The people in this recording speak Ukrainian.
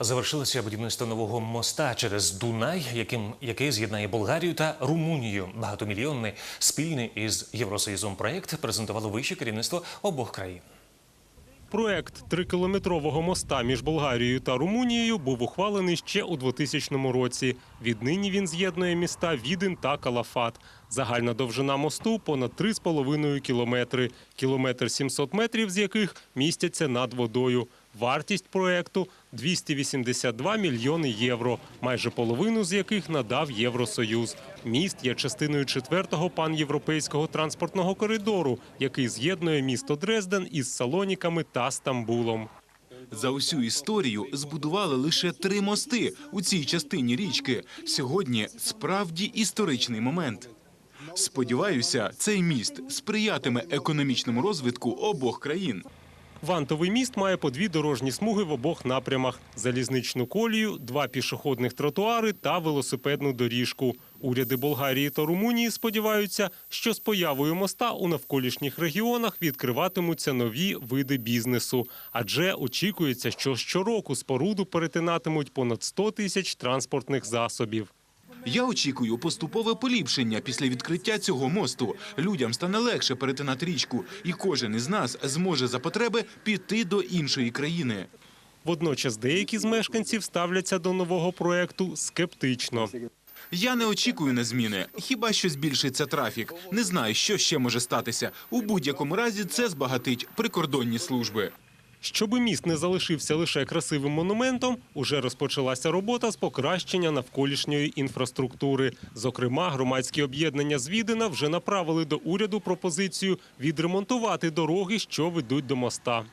Завершилося будівництво нового моста через Дунай, яким який з'єднає Болгарію та Румунію. Багатомільйонний спільний із Євросоюзом проєкт презентувало вище керівництво обох країн. Проект трикілометрового моста між Болгарією та Румунією був ухвалений ще у 2000 році. Віднині він з'єднує міста Віден та Калафат. Загальна довжина мосту понад 3,5 кілометри. Кілометр 700 метрів з яких містяться над водою. Вартість проекту 282 мільйони євро, майже половину з яких надав Євросоюз. Міст є частиною четвертого панєвропейського транспортного коридору, який з'єднує місто Дрезден із Салоніками та Стамбулом. За усю історію збудували лише три мости у цій частині річки. Сьогодні справді історичний момент. Сподіваюся, цей міст сприятиме економічному розвитку обох країн. Вантовий міст має по дві дорожні смуги в обох напрямах: залізничну колію, два пішохідних тротуари та велосипедну доріжку. Уряди Болгарії та Румунії сподіваються, що з появою моста у навколишніх регіонах відкриватимуться нові види бізнесу, адже очікується, що щороку споруду перетинатимуть понад 100 тисяч транспортних засобів. Я очікую поступове поліпшення після відкриття цього мосту. Людям стане легше перетинати річку, і кожен із нас зможе за потреби піти до іншої країни. Водночас деякі з мешканців ставляться до нового проекту скептично. Я не очікую на зміни. Хіба що збільшиться трафік. Не знаю, що ще може статися. У будь-якому разі це збагатить прикордонні служби. Щоби міст не залишився лише красивим монументом, уже розпочалася робота з покращення навколишньої інфраструктури. Зокрема, громадські об'єднання з Відина вже направили до уряду пропозицію відремонтувати дороги, що ведуть до моста.